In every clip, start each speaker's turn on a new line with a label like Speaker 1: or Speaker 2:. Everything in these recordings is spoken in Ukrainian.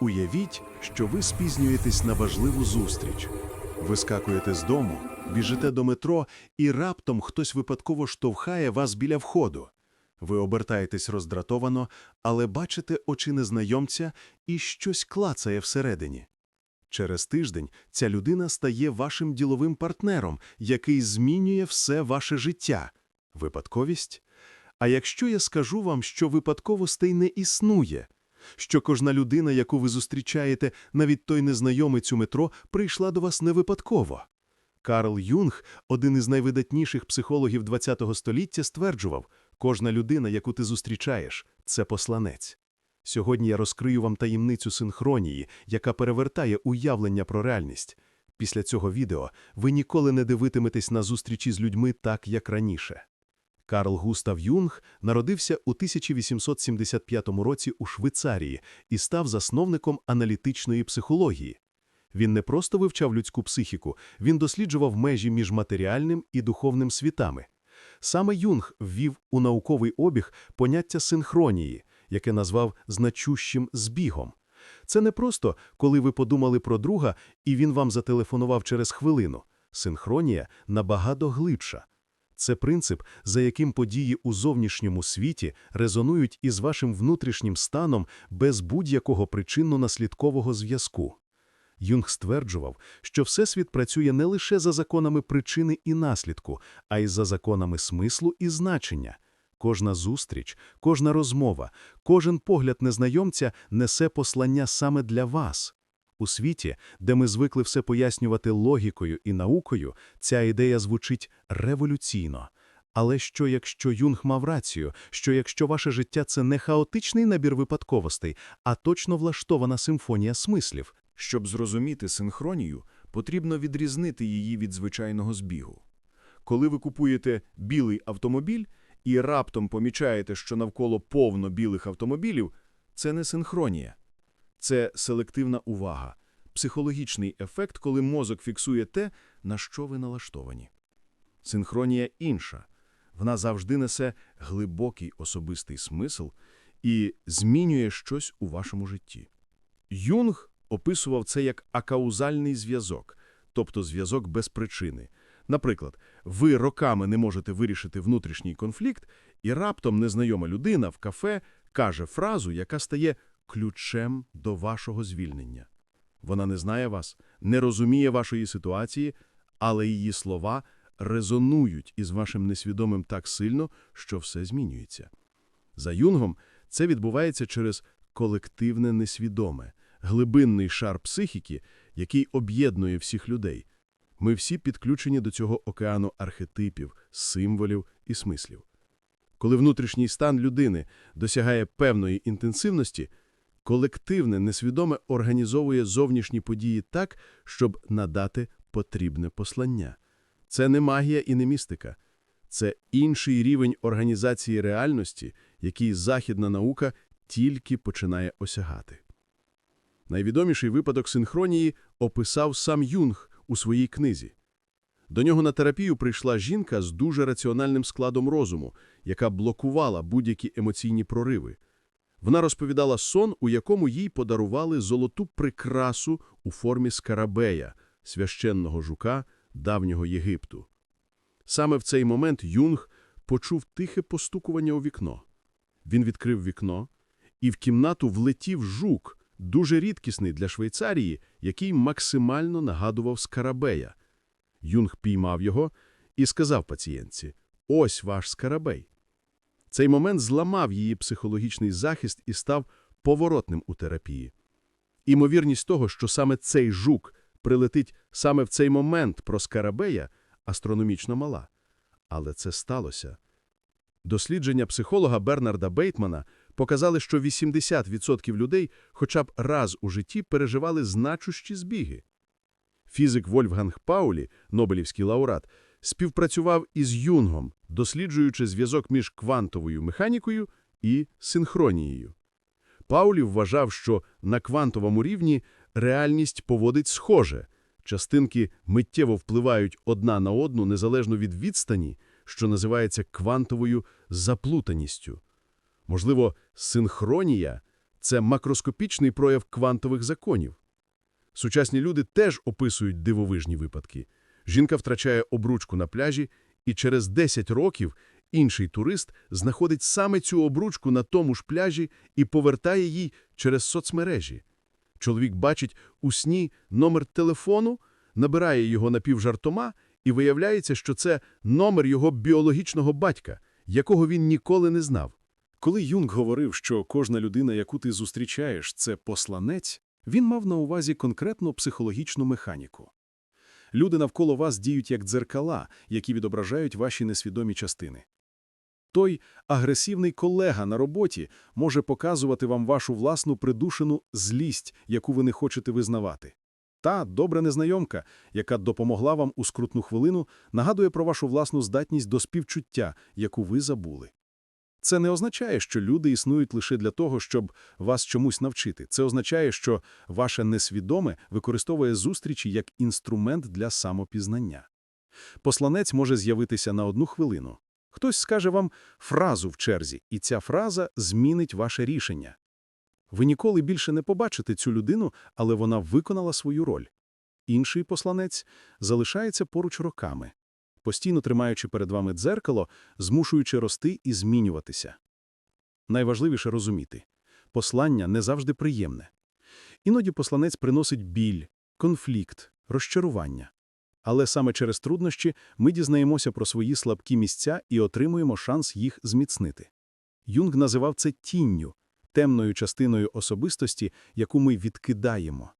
Speaker 1: Уявіть, що ви спізнюєтесь на важливу зустріч. Вискакуєте з дому, біжите до метро, і раптом хтось випадково штовхає вас біля входу. Ви обертаєтесь роздратовано, але бачите очі незнайомця і щось клацає всередині. Через тиждень ця людина стає вашим діловим партнером, який змінює все ваше життя. Випадковість? А якщо я скажу вам, що випадковостей не існує, що кожна людина, яку ви зустрічаєте, навіть той незнайомець у метро, прийшла до вас не випадково. Карл Юнг, один із найвидатніших психологів ХХ століття, стверджував, кожна людина, яку ти зустрічаєш, це посланець. Сьогодні я розкрию вам таємницю синхронії, яка перевертає уявлення про реальність. Після цього відео ви ніколи не дивитиметесь на зустрічі з людьми так, як раніше. Карл Густав Юнг народився у 1875 році у Швейцарії і став засновником аналітичної психології. Він не просто вивчав людську психіку, він досліджував межі між матеріальним і духовним світами. Саме Юнг ввів у науковий обіг поняття синхронії, яке назвав значущим збігом. Це не просто, коли ви подумали про друга, і він вам зателефонував через хвилину. Синхронія набагато глибша. Це принцип, за яким події у зовнішньому світі резонують із вашим внутрішнім станом без будь-якого причинно-наслідкового зв'язку. Юнг стверджував, що Всесвіт працює не лише за законами причини і наслідку, а й за законами смислу і значення. Кожна зустріч, кожна розмова, кожен погляд незнайомця несе послання саме для вас. У світі, де ми звикли все пояснювати логікою і наукою, ця ідея звучить революційно. Але що якщо Юнг мав рацію, що якщо ваше життя – це не хаотичний набір випадковостей, а точно влаштована симфонія смислів?
Speaker 2: Щоб зрозуміти синхронію, потрібно відрізнити її від звичайного збігу. Коли ви купуєте білий автомобіль і раптом помічаєте, що навколо повно білих автомобілів, це не синхронія. Це селективна увага, психологічний ефект, коли мозок фіксує те, на що ви налаштовані. Синхронія інша. Вона завжди несе глибокий особистий смисл і змінює щось у вашому житті. Юнг описував це як акаузальний зв'язок, тобто зв'язок без причини. Наприклад, ви роками не можете вирішити внутрішній конфлікт, і раптом незнайома людина в кафе каже фразу, яка стає ключем до вашого звільнення. Вона не знає вас, не розуміє вашої ситуації, але її слова резонують із вашим несвідомим так сильно, що все змінюється. За Юнгом це відбувається через колективне несвідоме, глибинний шар психіки, який об'єднує всіх людей. Ми всі підключені до цього океану архетипів, символів і смислів. Коли внутрішній стан людини досягає певної інтенсивності, колективне несвідоме організовує зовнішні події так, щоб надати потрібне послання. Це не магія і не містика. Це інший рівень організації реальності, який західна наука тільки починає осягати. Найвідоміший випадок синхронії описав сам Юнг у своїй книзі. До нього на терапію прийшла жінка з дуже раціональним складом розуму, яка блокувала будь-які емоційні прориви. Вона розповідала сон, у якому їй подарували золоту прикрасу у формі скарабея, священного жука давнього Єгипту. Саме в цей момент Юнг почув тихе постукування у вікно. Він відкрив вікно, і в кімнату влетів жук, дуже рідкісний для Швейцарії, який максимально нагадував скарабея. Юнг піймав його і сказав пацієнтці «Ось ваш скарабей». Цей момент зламав її психологічний захист і став поворотним у терапії. Імовірність того, що саме цей жук прилетить саме в цей момент про скарабея, астрономічно мала. Але це сталося. Дослідження психолога Бернарда Бейтмана показали, що 80% людей хоча б раз у житті переживали значущі збіги. Фізик Вольфганг Паулі, Нобелівський лауреат, співпрацював із Юнгом, досліджуючи зв'язок між квантовою механікою і синхронією. Паулі вважав, що на квантовому рівні реальність поводить схоже. Частинки миттєво впливають одна на одну незалежно від відстані, що називається квантовою заплутаністю. Можливо, синхронія
Speaker 3: Це макроскопічний прояв квантових законів. Сучасні люди теж описують дивовижні випадки. Жінка втрачає обручку на пляжі, і через 10 років інший турист знаходить саме цю обручку на тому ж пляжі і повертає їй через соцмережі. Чоловік бачить у сні номер телефону, набирає його напівжартома, і виявляється, що це номер його біологічного батька, якого він ніколи не знав.
Speaker 4: Коли Юнг говорив, що кожна людина, яку ти зустрічаєш, це посланець, він мав на увазі конкретну психологічну механіку. Люди навколо вас діють як дзеркала, які відображають ваші несвідомі частини. Той агресивний колега на роботі може показувати вам вашу власну придушену злість, яку ви не хочете визнавати. Та добра незнайомка, яка допомогла вам у скрутну хвилину, нагадує про вашу власну здатність до співчуття, яку ви забули. Це не означає, що люди існують лише для того, щоб вас чомусь навчити. Це означає, що ваше несвідоме використовує зустрічі як інструмент для самопізнання. Посланець може з'явитися на одну хвилину. Хтось скаже вам фразу в черзі, і ця фраза змінить ваше рішення. Ви ніколи більше не побачите цю людину, але вона виконала свою роль. Інший посланець залишається поруч роками, постійно тримаючи перед вами дзеркало, змушуючи рости і змінюватися. Найважливіше розуміти – послання не завжди приємне. Іноді посланець приносить біль, конфлікт, розчарування. Але саме через труднощі ми дізнаємося про свої слабкі місця і отримуємо шанс їх зміцнити. Юнг називав це тінню, темною частиною особистості, яку ми відкидаємо.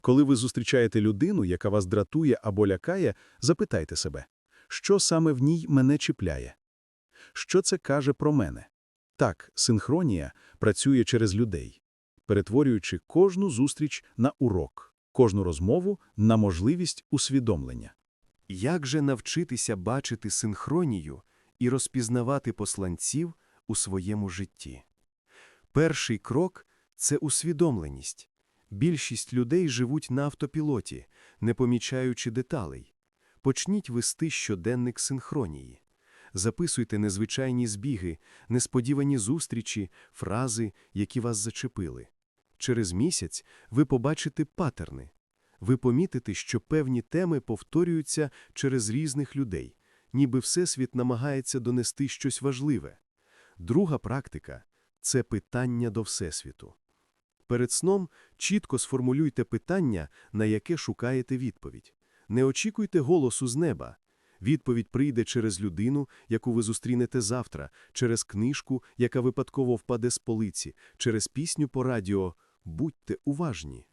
Speaker 4: Коли ви зустрічаєте людину, яка вас дратує або лякає, запитайте себе, що саме в ній мене чіпляє? Що це каже про мене? Так, синхронія працює через людей, перетворюючи кожну зустріч на урок, кожну розмову на можливість усвідомлення.
Speaker 5: Як же навчитися бачити синхронію і розпізнавати посланців у своєму житті? Перший крок – це усвідомленість. Більшість людей живуть на автопілоті, не помічаючи деталей. Почніть вести щоденник синхронії. Записуйте незвичайні збіги, несподівані зустрічі, фрази, які вас зачепили. Через місяць ви побачите патерни. Ви помітите, що певні теми повторюються через різних людей, ніби Всесвіт намагається донести щось важливе. Друга практика – це питання до Всесвіту. Перед сном чітко сформулюйте питання, на яке шукаєте відповідь. Не очікуйте голосу з неба. Відповідь прийде через людину, яку ви зустрінете завтра, через книжку, яка випадково впаде з полиці, через пісню по радіо. Будьте уважні.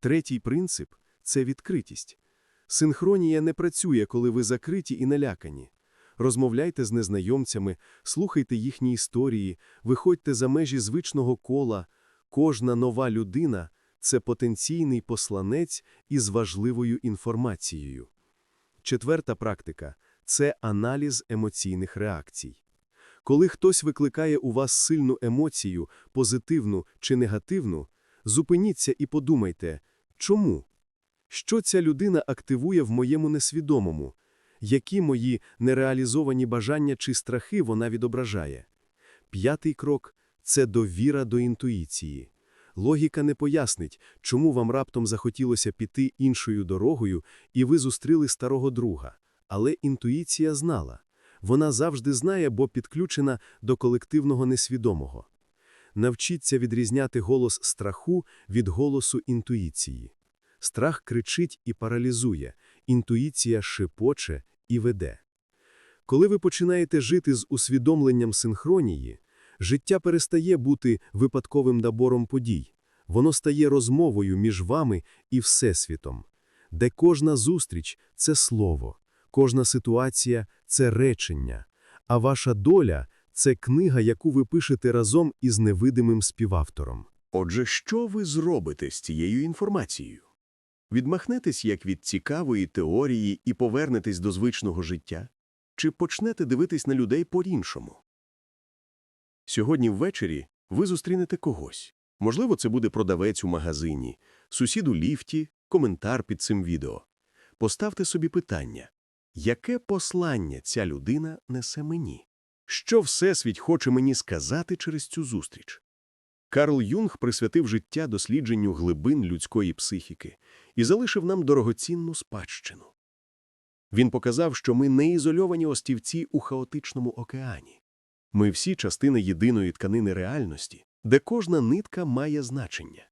Speaker 5: Третій принцип – це відкритість. Синхронія не працює, коли ви закриті і налякані. Розмовляйте з незнайомцями, слухайте їхні історії, виходьте за межі звичного кола. Кожна нова людина – це потенційний посланець із важливою інформацією. Четверта практика – це аналіз емоційних реакцій. Коли хтось викликає у вас сильну емоцію, позитивну чи негативну, зупиніться і подумайте, чому? Що ця людина активує в моєму несвідомому? Які мої нереалізовані бажання чи страхи вона відображає? П'ятий крок – це довіра до інтуїції. Логіка не пояснить, чому вам раптом захотілося піти іншою дорогою, і ви зустріли старого друга. Але інтуїція знала. Вона завжди знає, бо підключена до колективного несвідомого. Навчіться відрізняти голос страху від голосу інтуїції. Страх кричить і паралізує, інтуїція шепоче і веде. Коли ви починаєте жити з усвідомленням синхронії, життя перестає бути випадковим набором подій. Воно стає розмовою між вами і Всесвітом, де кожна зустріч – це слово, кожна ситуація – це речення, а ваша доля – це книга, яку ви пишете разом із невидимим співавтором.
Speaker 1: Отже, що ви зробите з цією інформацією? Відмахнетесь як від цікавої теорії і повернетесь до звичного життя? Чи почнете дивитись на людей по-іншому? Сьогодні ввечері ви зустрінете когось. Можливо, це буде продавець у магазині, сусід у ліфті, коментар під цим відео. Поставте собі питання, яке послання ця людина несе мені? Що Всесвіт хоче мені сказати через цю зустріч?
Speaker 3: Карл Юнг присвятив життя дослідженню глибин людської психіки і залишив нам дорогоцінну спадщину. Він показав, що ми не ізольовані остівці у хаотичному океані. Ми всі частини єдиної тканини реальності, де кожна нитка має значення.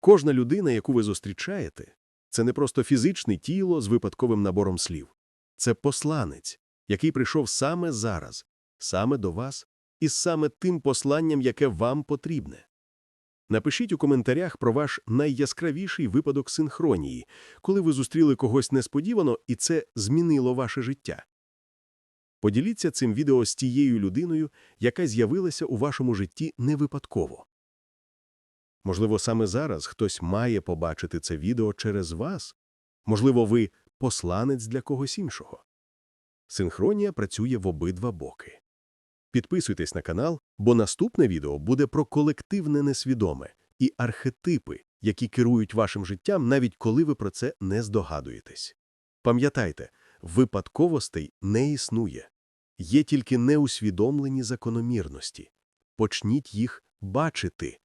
Speaker 3: Кожна людина, яку ви зустрічаєте, це не просто фізичне тіло з випадковим набором слів. Це посланець, який прийшов саме зараз, саме до вас, і саме тим посланням, яке вам потрібне. Напишіть у коментарях про ваш найяскравіший випадок синхронії, коли ви зустріли когось несподівано і це змінило ваше життя. Поділіться цим відео з тією людиною, яка з'явилася у вашому житті не випадково. Можливо, саме зараз хтось має побачити це відео через вас. Можливо, ви посланець для когось іншого. Синхронія працює в обидва боки. Підписуйтесь на канал, бо наступне відео буде про колективне несвідоме і архетипи, які керують вашим життям, навіть коли ви про це не здогадуєтесь. Пам'ятайте, випадковостей не існує. Є тільки неусвідомлені закономірності. Почніть їх бачити.